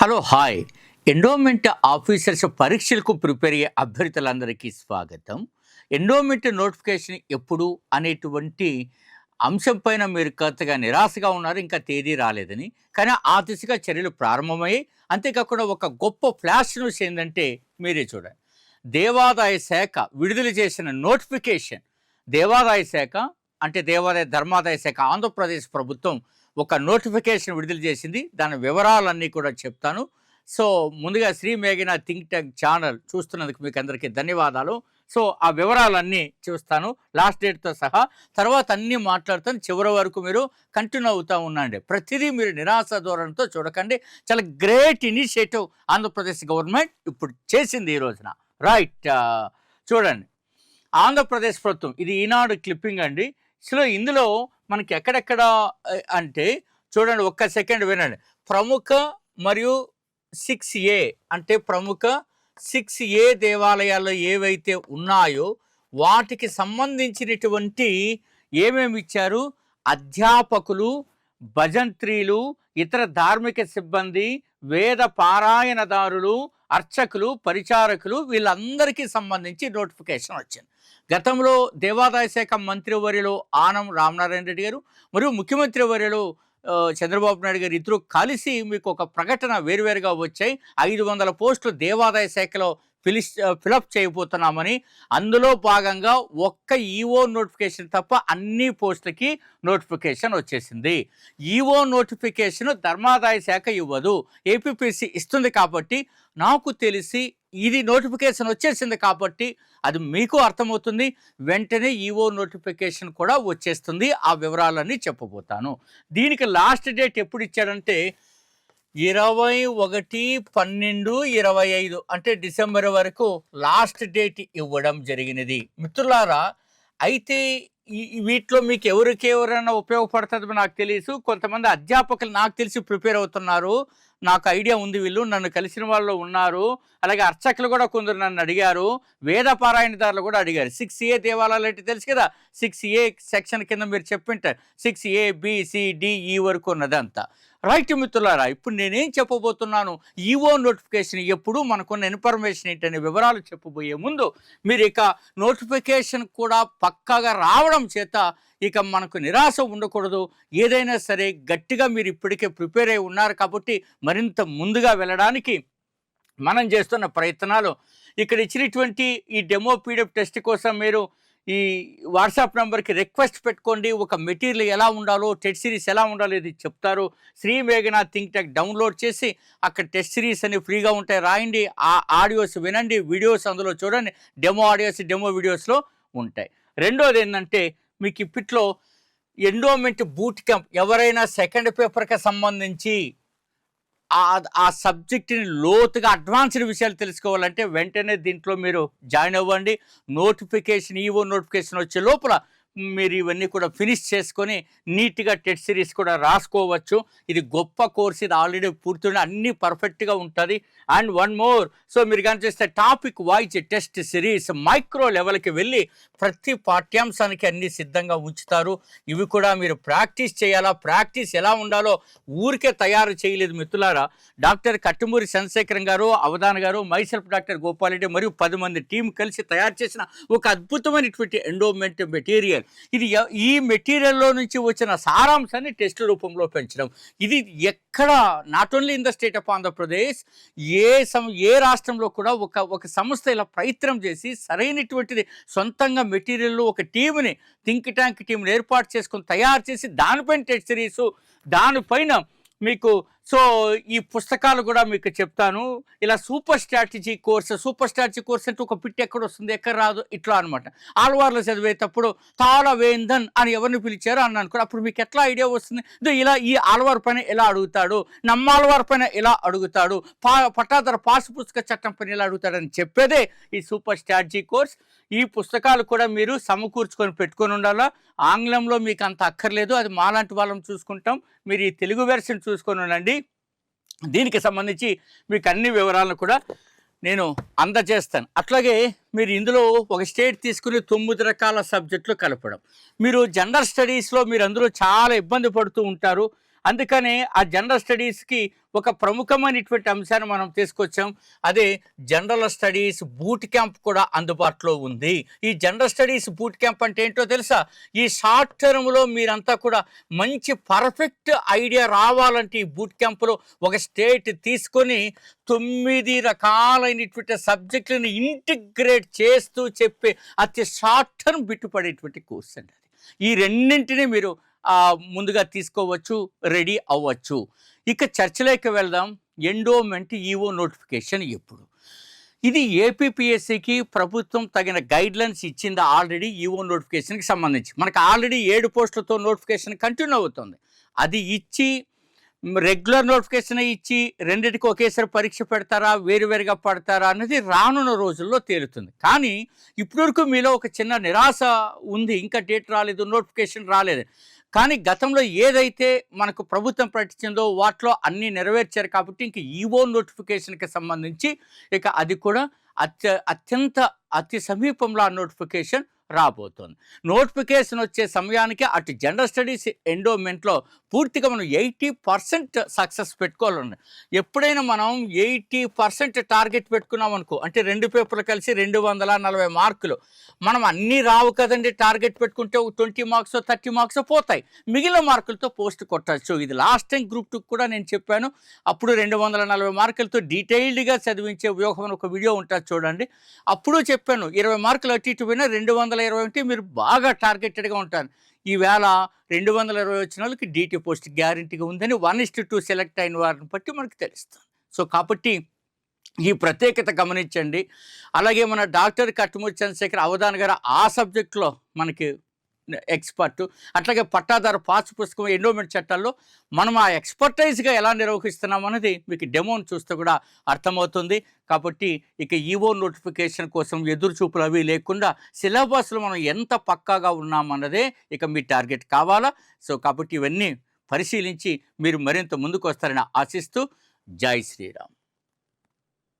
Hello hi. Endowment officers పరీక్షలకు prepare అయ్యే అభ్యర్థులందరికీ స్వాగతం. ఎండోమెంట్ నోటిఫికేషన్ ఎప్పుడు అనేటువంటి అంశం పైన మీరు కొత్తగా నిరాశగా ఉన్నారు ఇంకా తేదీ రాలేదని. కానీ ఆ దిశగా చర్యలు ప్రారంభమయ్యాయి. అంతేకాకుండా ఒక గొప్ప ఫ్లాష్ న్యూస్ ఏంటంటే మీరే చూడండి. దేవాదాయ శాఖ విడుదల చేసిన నోటిఫికేషన్. దేవాదాయ శాఖ అంటే దేవాదాయ ధర్మాదాయ శాఖ ఆంధ్రప్రదేశ్ ప్రభుత్వం ఒక నోటిఫికేషన్ విడుదల చేసింది. దాని వివరాలన్నీ కూడా చెప్తాను. సో ముందుగా శ్రీ మేఘన థింక్ ట్యాంక్ ఛానల్ చూస్తున్నందుకు మీకు అందరికీ ధన్యవాదాలు. సో ఆ వివరాలన్నీ చూస్తాను. లాస్ట్ డేట్తో సహా తర్వాత అన్నీ మాట్లాడుతాను. చివరి వరకు మీరు కంటిన్యూ అవుతూ ఉండండి. ప్రతిదీ మీరు నిరాశ ధోరణితో చూడకండి. చాలా గ్రేట్ ఇనిషియేటివ్ ఆంధ్రప్రదేశ్ గవర్నమెంట్ ఇప్పుడు చేసింది ఈ రోజున. రైట్ చూడండి. ఆంధ్రప్రదేశ్ ప్రభుత్వం ఇది ఈనాడు క్లిప్పింగ్ అండి. సో ఇందులో మనకి ఎక్కడెక్కడ అంటే చూడండి ఒక్క సెకండ్ వినండి. ప్రముఖ మరియు సిక్స్ ఏ అంటే ప్రముఖ సిక్స్ ఏ దేవాలయాల్లో ఏవైతే ఉన్నాయో వాటికి సంబంధించినటువంటి ఏమేమి ఇచ్చారు? అధ్యాపకులు భజంత్రీలు ఇతర ధార్మిక సిబ్బంది వేద పారాయణదారులు అర్చకులు పరిచారకులు వీళ్ళందరికీ సంబంధించి నోటిఫికేషన్ వచ్చింది. గతంలో దేవాదాయ శాఖ మంత్రివర్యులు ఆనం రామనారాయణ రెడ్డి గారు మరియు ముఖ్యమంత్రి వర్యులు చంద్రబాబు నాయుడు గారు ఇద్దరు కలిసి మీకు ఒక ప్రకటన వేరువేరుగా వచ్చాయి. ఐదు వందల పోస్టులు దేవాదాయ శాఖలో ఫిలిస్ ఫిలప్ చేయబోతున్నామని అందులో భాగంగా ఒక్క ఈఓ నోటిఫికేషన్ తప్ప అన్ని పోస్టులకి నోటిఫికేషన్ వచ్చేసింది. ఈఓ నోటిఫికేషన్ ధర్మాదాయ శాఖ ఇవ్వదు. ఏపీపీసీ ఇస్తుంది కాబట్టి నాకు తెలిసి ఇది నోటిఫికేషన్ వచ్చేసింది కాబట్టి అది మీకు అర్థమవుతుంది. వెంటనే ఈఓ నోటిఫికేషన్ కూడా వచ్చేస్తుంది. ఆ వివరాలన్నీ చెప్పబోతాను. దీనికి లాస్ట్ డేట్ ఎప్పుడు ఇచ్చాడంటే ఇరవై ఒకటి పన్నెండు ఇరవై ఐదు అంటే డిసెంబర్ వరకు లాస్ట్ డేట్ ఇవ్వడం జరిగినది. మిత్రులారా అయితే వీటిలో మీకు ఎవరికి ఎవరైనా ఉపయోగపడుతుందో నాకు తెలుసు కొంతమంది అధ్యాపకులు నాకు తెలిసి ప్రిపేర్ అవుతున్నారు. నాకు ఐడియా ఉంది వీళ్ళు నన్ను కలిసిన వాళ్ళు ఉన్నారు. అలాగే అర్చకులు కూడా కొందరు నన్ను అడిగారు. వేద పారాయణదారులు కూడా అడిగారు. సిక్స్ ఏ దేవాలయాలు అంటే తెలుసు కదా సిక్స్ ఏ సెక్షన్ కింద మీరు చెప్పింటారు six A B C D E వరకు ఉన్నదంతా. రైట్ మిత్రులారా ఇప్పుడు నేనేం చెప్పబోతున్నాను? ఈఓ నోటిఫికేషన్ ఎప్పుడు మనకున్న ఇన్ఫర్మేషన్ ఏంటనే వివరాలు చెప్పబోయే ముందు మీరు ఇక నోటిఫికేషన్ కూడా పక్కాగా రావడం చేత ఇక మనకు నిరాశ ఉండకూడదు. ఏదైనా సరే గట్టిగా మీరు ఇప్పటికే ప్రిపేర్ అయి ఉన్నారు కాబట్టి మరింత ముందుగా వెళ్ళడానికి మనం చేస్తున్న ప్రయత్నాలు. ఇక్కడ ఇచ్చినటువంటి ఈ డెమో పీడిఎఫ్ టెస్ట్ కోసం మీరు ఈ వాట్సాప్ నెంబర్కి రిక్వెస్ట్ పెట్టుకోండి. ఒక మెటీరియల్ ఎలా ఉండాలో టెస్ట్ సిరీస్ ఎలా ఉండాలో ఇది చెప్తారు. శ్రీ మేఘనా థింక్ టెక్ డౌన్లోడ్ చేసి అక్కడ టెస్ట్ సిరీస్ అని ఫ్రీగా ఉంటాయి. రాయండి. ఆ ఆడియోస్ వినండి. వీడియోస్ అందులో చూడండి. డెమో ఆడియోస్ డెమో వీడియోస్లో ఉంటాయి. రెండోది ఏంటంటే మీకు ఇప్పట్లో ఎండోమెంట్ బూట్ క్యాంప్ ఎవరైనా సెకండ్ పేపర్కి సంబంధించి ఆ సబ్జెక్ట్ని లోతుగా అడ్వాన్స్డ్ విషయాలు తెలుసుకోవాలంటే వెంటనే దీంట్లో మీరు జాయిన్ అవ్వండి. నోటిఫికేషన్ ఈవో నోటిఫికేషన్ వచ్చే లోపల మీరు ఇవన్నీ కూడా ఫినిష్ చేసుకొని నీట్గా టెస్ట్ సిరీస్ కూడా రాసుకోవచ్చు. ఇది గొప్ప కోర్స్ ఇది ఆల్రెడీ పూర్తిగా అన్నీ పర్ఫెక్ట్గా ఉంటుంది. అండ్ వన్ మోర్ సో మీరు కానీ చూస్తే topic wise test series micro లెవెల్కి వెళ్ళి ప్రతి పాఠ్యాంశానికి అన్ని సిద్ధంగా ఉంచుతారు. ఇవి కూడా మీరు ప్రాక్టీస్ చేయాలా ప్రాక్టీస్ ఎలా ఉండాలో ఊరికే తయారు చేయలేదు మిత్రులారా. డాక్టర్ కట్టుమూరి చంద్రశేఖరం గారు అవధాన్ గారు మైసెల్ఫ్ డాక్టర్ గోపాలరెడ్డి మరియు పది మంది టీం కలిసి తయారు చేసిన ఒక అద్భుతమైనటువంటి ఎండోమెంట్ మెటీరియల్ ఇది ఈ మెటీరియల్లో నుంచి వచ్చిన సారాంశాన్ని టెస్ట్ రూపంలో పెంచడం. ఇది ఎక్కడ not only in the state of Andhra Pradesh ఏ సం ఏ రాష్ట్రంలో కూడా ఒక ఒక సంస్థ ఇలా ప్రయత్నం చేసి సరైనటువంటిది సొంతంగా మెటీరియల్ ఒక టీంని థింక్ ట్యాంక్ టీంని ఏర్పాటు చేసుకొని తయారు చేసి దానిపైన టెస్ట్ సిరీస్ దానిపైన మీకు సో ఈ పుస్తకాలు కూడా మీకు చెప్తాను. ఇలా super strategy course super strategy course అంటే ఒక పిట్ ఎక్కడ వస్తుంది ఎక్కడ రాదు ఇట్లా అనమాట ఆల్వార్లు చదివేటప్పుడు తాళ వేందన్ అని ఎవరిని పిలిచారో అని అనుకో అప్పుడు మీకు ఎట్లా ఐడియా వస్తుంది? ఇలా ఈ ఆల్వార్ పైన ఎలా అడుగుతాడు? నమ్మాల్వార్ పైన ఎలా అడుగుతాడు? పా పట్టాదర పాసు పుస్తక చట్టం పైన ఎలా అడుగుతాడని చెప్పేదే ఈ సూపర్ స్ట్రాటజీ కోర్స్. ఈ పుస్తకాలు కూడా మీరు సమకూర్చుకొని పెట్టుకొని ఉండాలా? ఆంగ్లంలో మీకు అంత అక్కర్లేదు. అది మాలాంటి వాళ్ళం చూసుకుంటాం. మీరు ఈ తెలుగు వెర్షన్ చూసుకొని ఉండండి. దీనికి సంబంధించి మీకు అన్ని వివరాలను కూడా నేను అందజేస్తాను. అట్లాగే మీరు ఇందులో ఒక స్టేట్ తీసుకుని తొమ్మిది రకాల సబ్జెక్టులు కలపడం. మీరు జనరల్ స్టడీస్లో మీరు అందరూ చాలా ఇబ్బంది పడుతూ ఉంటారు. అందుకనే ఆ జనరల్ స్టడీస్కి ఒక ప్రముఖమైనటువంటి అంశాన్ని మనం తీసుకొచ్చాం. అదే జనరల్ స్టడీస్ బూట్ క్యాంప్ కూడా అందుబాటులో ఉంది. ఈ జనరల్ స్టడీస్ బూట్ క్యాంప్ అంటే ఏంటో తెలుసా? ఈ షార్ట్ టర్మ్లో మీరంతా కూడా మంచి పర్ఫెక్ట్ ఐడియా రావాలంటే ఈ బూట్ క్యాంప్లో ఒక స్టేట్ తీసుకొని తొమ్మిది రకాలైనటువంటి సబ్జెక్టులను ఇంటిగ్రేట్ చేస్తూ చెప్పే అతి షార్ట్ టర్మ్ బిట్టుపడేటువంటి కోర్స్ అండి ఈ రెండింటిని మీరు ముందుగా తీసుకోవచ్చు రెడీ అవ్వచ్చు. ఇక చర్చలోకి వెళ్దాం. ఎండోమెంట్ ఈఓ నోటిఫికేషన్ ఎప్పుడు? ఇది ఏపీపీఎస్సికి ప్రభుత్వం తగిన గైడ్లైన్స్ ఇచ్చింది ఆల్రెడీ ఈఓ నోటిఫికేషన్కి సంబంధించి? మనకు ఆల్రెడీ ఏడు పోస్టులతో నోటిఫికేషన్ కంటిన్యూ అవుతుంది. అది ఇచ్చి రెగ్యులర్ నోటిఫికేషన్ ఇచ్చి రెండింటికి ఒకేసారి పరీక్ష పెడతారా వేరువేరుగా పడతారా అనేది రానున్న రోజుల్లో తేలుతుంది. కానీ ఇప్పటివరకు మీలో ఒక చిన్న నిరాశ ఉంది. ఇంకా డేట్ రాలేదు నోటిఫికేషన్ రాలేదు. కానీ గతంలో ఏదైతే మనకు ప్రభుత్వం ప్రకటించిందో వాటిలో అన్నీ నెరవేర్చారు కాబట్టి ఇంక ఈవో నోటిఫికేషన్కి సంబంధించి ఇక అది కూడా అత్య అత్యంత అతి సమీపంలో ఆ నోటిఫికేషన్ రాబోతోంది. నోటిఫికేషన్ వచ్చే సమయానికి అటు జనరల్ స్టడీస్ ఎండోమెంట్లో పూర్తిగా మనం ఎయిటీ పర్సెంట్ సక్సెస్ పెట్టుకోవాలండి. ఎప్పుడైనా మనం ఎయిటీ పర్సెంట్ టార్గెట్ పెట్టుకున్నాం అనుకో అంటే రెండు పేపర్లు కలిసి రెండు వందల నలభై మార్కులు మనం అన్నీ రావు కదండి టార్గెట్ పెట్టుకుంటే ట్వంటీ మార్క్స్ థర్టీ మార్క్స్ పోతాయి. మిగిలిన మార్కులతో పోస్ట్ కొట్టచ్చు. ఇది లాస్ట్ టైం గ్రూప్ టూ కూడా నేను చెప్పాను. అప్పుడు రెండు వందల నలభై మార్కులతో డీటెయిల్డ్గా చదివించే వ్యూహం ఒక వీడియో ఉంటుంది చూడండి. అప్పుడు చెప్పాను ఇరవై మార్కులు అటు ఇటు పోయినా రెండు వందల ఇరవై ఉంటే మీరు బాగా టార్గెటెడ్గా ఉంటారు. ఈవేళ రెండు వందల ఇరవై వచ్చిన వాళ్ళకి డీటీ పోస్ట్ గ్యారంటీగా ఉందని వన్ ఇస్ టూ సెలెక్ట్ అయిన వారిని బట్టి మనకు తెలుస్తుంది. సో కాబట్టి ఈ ప్రత్యేకత గమనించండి. అలాగే మన డాక్టర్ కట్టుమూరి చంద్రశేఖర్ అవధాన్ గారు ఆ సబ్జెక్ట్లో మనకి ఎక్స్పర్ట్. అట్లాగే పట్టాదారు పాస్ పుస్తకం ఎండోమెంట్ చట్టాల్లో మనం ఆ ఎక్స్పర్టైజ్గా ఎలా నిర్వహిస్తున్నాం అనేది మీకు డెమోన్ చూస్తే కూడా అర్థమవుతుంది. కాబట్టి ఇక ఈవో నోటిఫికేషన్ కోసం ఎదురు చూపులు అవి లేకుండా సిలబస్లో మనం ఎంత పక్కాగా ఉన్నామన్నదే ఇక మీ టార్గెట్ కావాలా? సో కాబట్టి ఇవన్నీ పరిశీలించి మీరు మరింత ముందుకు వస్తారని ఆశిస్తూ జై శ్రీరామ్.